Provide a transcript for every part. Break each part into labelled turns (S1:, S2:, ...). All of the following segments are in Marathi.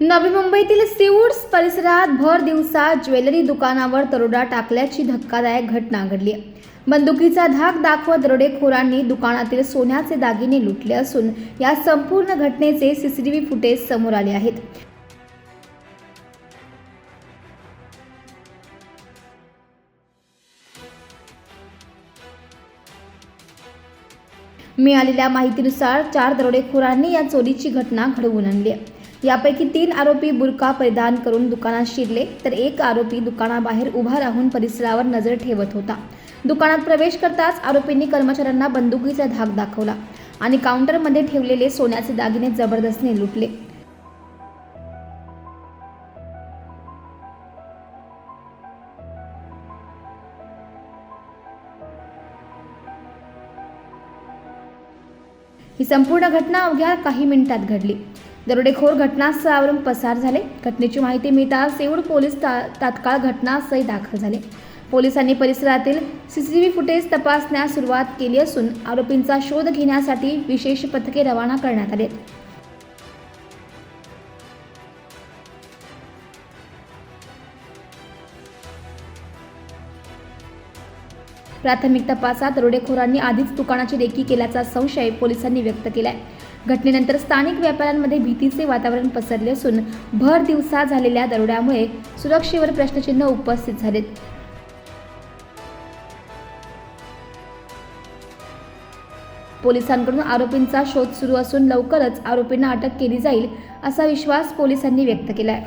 S1: नवी मुंबईतील सिवूड्स परिसरात भर दिवसा ज्वेलरी दुकानावर दरोडा टाकल्याची धक्कादायक घटना घडली बंदुकीचा धाक दाखवत दरोडेखोरांनी दुकानातील सोन्याचे दागिने लुटले असून या संपूर्ण घटनेचे सीसीटीव्ही फुटेज समोर आले आहेत मिळालेल्या माहितीनुसार चार दरोडेखोरांनी या चोरीची घटना घडवून आणली आहे. यापैकी तीन आरोपी बुरका परिधान करून दुकानात शिरले तर एक आरोपी दुकानाबाहेर उभा राहून परिसरावर नजर ठेवत होता. दुकानात प्रवेश करताच आरोपींनी कर्मचाऱ्यांना बंदुकीचा धाक दाखवला आणि काउंटरमध्ये ठेवलेले सोन्याचे दागिने जबरदस्तीने लुटले. ही संपूर्ण घटना अवघ्या काही मिनिटात घडली. दरोडेखोर घटनास्थळावरून पसार झाले. घटनेची माहिती मिळताच सेऊड पोलीस ता तात्काळ घटनास्थळी दाखल झाले. पोलिसांनी परिसरातील C C T V footage तपासण्यास सुरुवात केली असून आरोपींचा शोध घेण्यासाठी विशेष पथके रवाना करण्यात आले प्राथमिक तपासात दरोडेखोरांनी आधीच दुकानाची रेकी केल्याचा संशय पोलिसांनी व्यक्त केलाय. घटनेनंतर स्थानिक व्यापाऱ्यांमध्ये भीतीचे वातावरण पसरले असून भर दिवसा झालेल्या दरोड्यामुळे सुरक्षेवर प्रश्नचिन्ह उपस्थित झालेत. पोलिसांकडून आरोपींचा शोध सुरू असून लवकरच आरोपींना अटक केली जाईल असा विश्वास पोलिसांनी व्यक्त केलाय.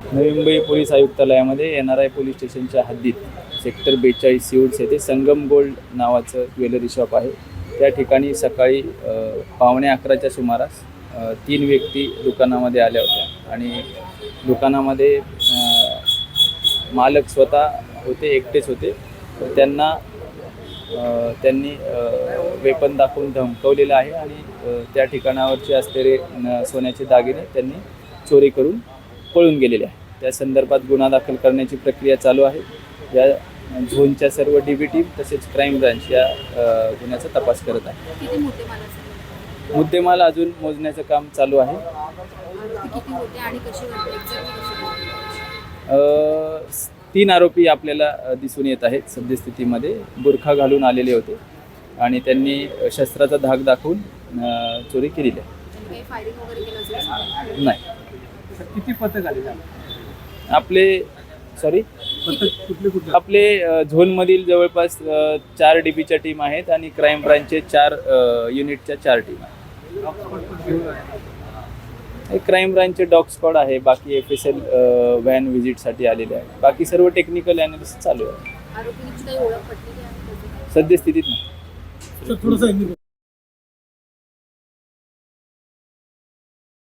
S2: नवी मुंबई पोलीस आयुक्तालयामध्ये एन आर आय पोलीस स्टेशनच्या हद्दीत सेक्टर बेचाळीस सिवड्स येथे संगम गोल्ड नावाचं ज्वेलरी शॉप आहे. त्या ठिकाणी सकाळी पावणे अकराच्या सुमारास तीन व्यक्ती दुकानामध्ये आल्या होत्या. आणि दुकानामध्ये मालक स्वतः होते एकटेच होते. तर त्यांना त्यांनी वेपन दाखवून धमकवलेलं आहे. आणि त्या ठिकाणावरचे असलेले सोन्याचे दागिने त्यांनी चोरी करून पळून गेलेले आहे. त्या संदर्भात गुन्हा दाखल करण्याची प्रक्रिया चालू आहे. या झोनच्या सर्व डी बी टीम तसेच क्राईम ब्रांच या गुन्ह्याचा तपास करत आहे. मुद्देमाल अजून मोजण्याचं काम चालू आहे. तीन आरोपी आपल्याला दिसून येत आहेत. सद्यस्थितीमध्ये बुरखा घालून आलेले होते आणि त्यांनी शस्त्राचा धाक दाखवून चोरी केलेली आहे.
S3: त्यांनी
S4: किती पथक आले
S2: आपले सॉरी
S4: पथक कुठले कुठले?
S2: आपले अ, झोनमधील जवळपास अ, चार डी बीच्या टीम आहेत आणि क्राईम ब्रांचचे चार अ, युनिटच्या चार टीम आहेत. हे क्राईम ब्रांचचे डॉग स्क्वॉड आहे. बाकी एफ एस एल व्हॅन व्हिजिटसाठी आलेले आहे बाकी सर्व टेक्निकल अनालिसिस चालू आहे.
S3: आरोपींची काही ओळख पटलेली आहे त्याची?
S2: सद्यस्थितीत नाही.
S4: थोडंसं